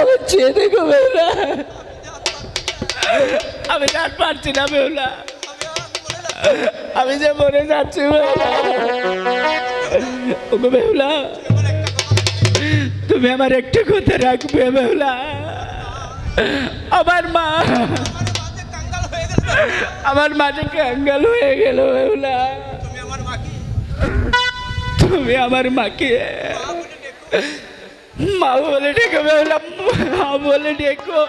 আমার চেয়ে দেখো বেহুলা। আমি আর পারছি না বেহুলা। আমি যে মরে যাচ্ছি ওগো বেহুলা, তুমি আমার একটু কথা রাখবে বেহুলা। আমার মা, আমার মাঝে কাঙ্গাল হয়ে গেল বেহুলা। তুমি আমার মাকে। মা বলে ডেকে বেহুলা মা বলে ডেকো।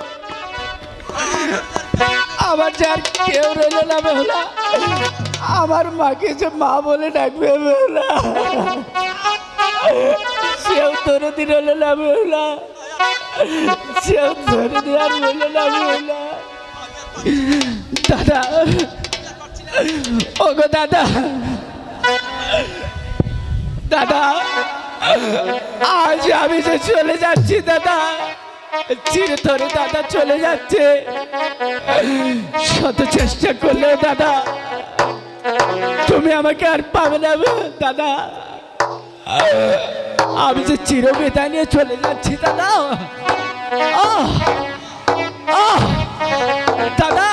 আমার যার কেউ রইল না বেহুলা। আমার মাকে যে মা বলে ডাকবে বেহুলা। সেও ধরে দিন হলো না বেহুলা। সেও ধরে আর রইল না বেহুলা। দাদা, ওগো দাদা। দাদা আজ আমি যে চলে যাচ্ছি দাদা চিরে ধরে দাদা চলে যাচ্ছে। শত চেষ্টা করলে দাদা, তুমি আমাকে আর পাবে না দাদা। আমি যে চির নিয়ে চলে যাচ্ছি! দাদা। দাদা।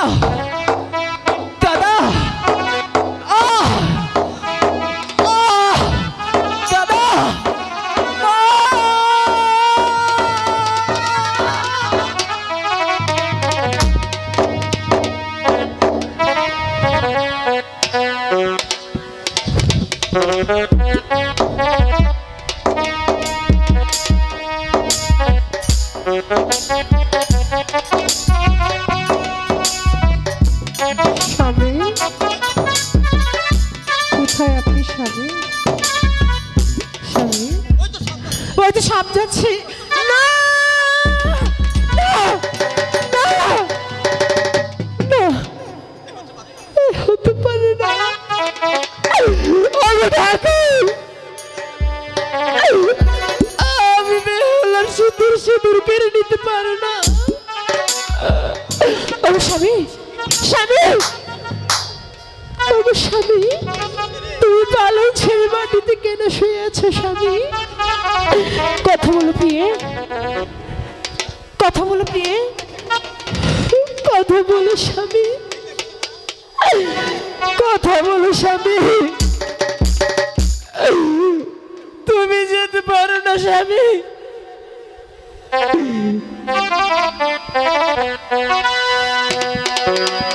ওই তো সাপ যাচ্ছে স্বামী? স্বামী! ও স্বামী, তুমি পালং ছেড়ে মাটিতে কেন শুয়ে আছো স্বামী? কথা বলো প্রিয়ে। কথা বলো প্রিয়ে। কথা বলো স্বামী। কথা বলো স্বামী। তুমি যেতে পারো না স্বামী। তুমি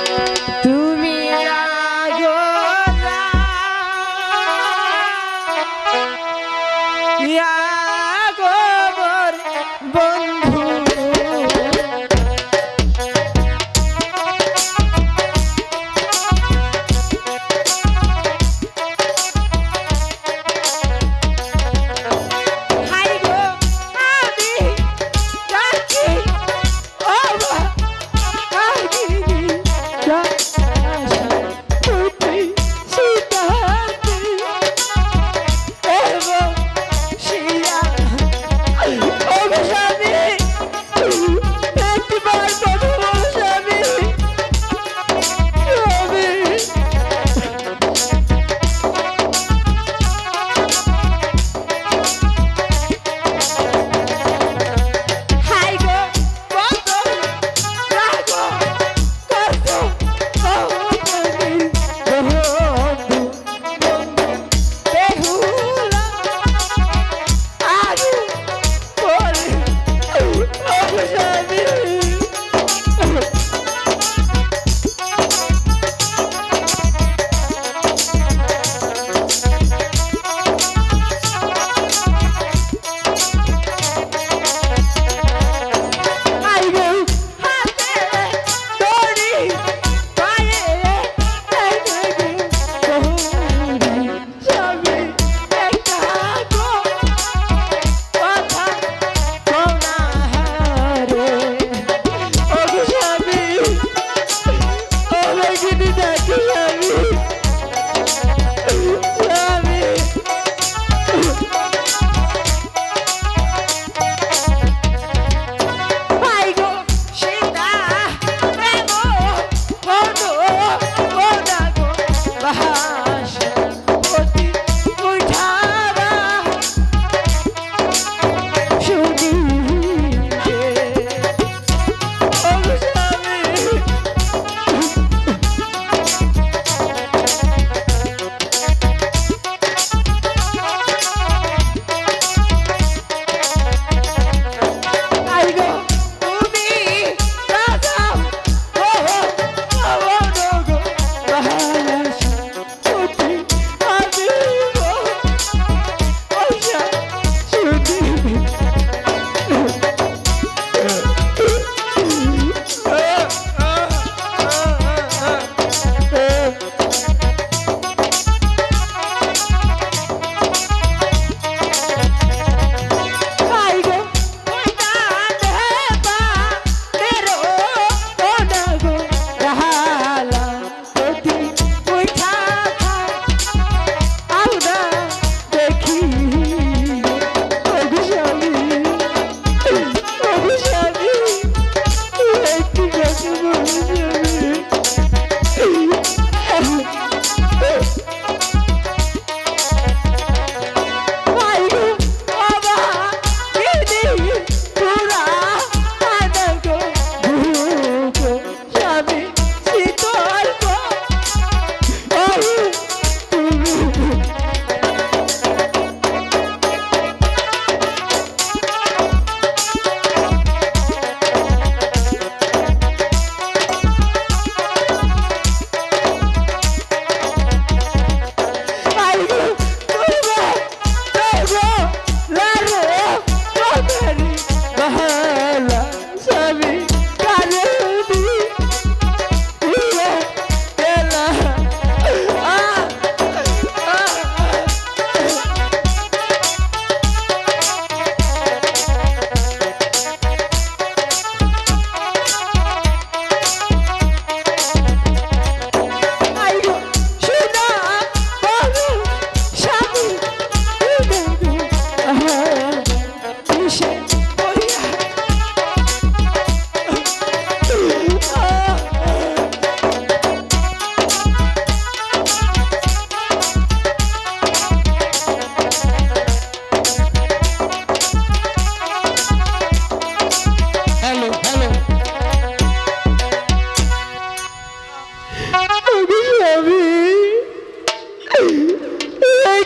সাহা